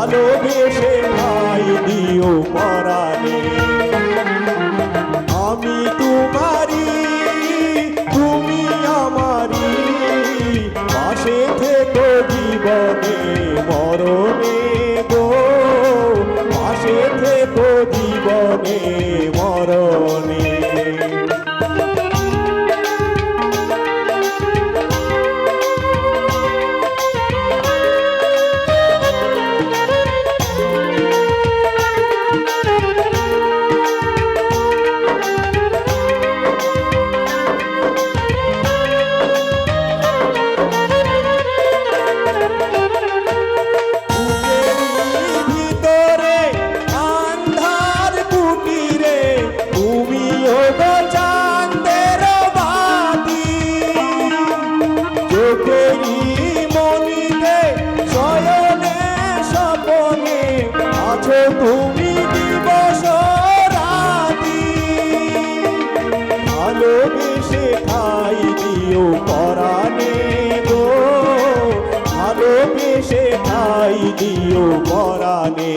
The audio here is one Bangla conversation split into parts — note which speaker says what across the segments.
Speaker 1: ভালোবেসে ভাই দিও পরাণে। আমি তোমারি তুমি আমারি পাশে থেকো জীবনে, মরণে গো। পাশে থেকো জীবনে চোখেরই মনিতে শয়নে স্বপনে, আছো তুমি দিবস রাতি। ভালোবেসে খাই দিও পরাণে গো। ভালোবেসে খাই দিও পরাণে।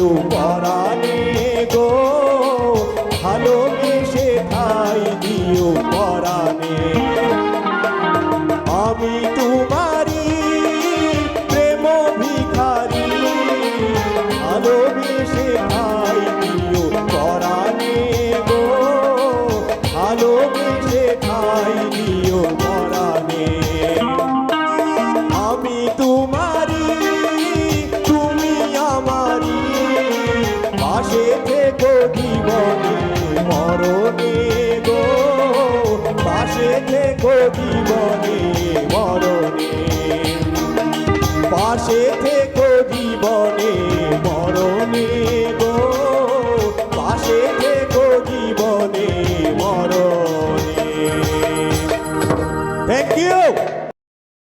Speaker 1: দিও পরাণে গো। ভালোবেসে খাই দিও পরাণে পাশে থেকো জীবনে মরণে গো। পাশে থেকো জীবনে মরণে। পাশে থেকো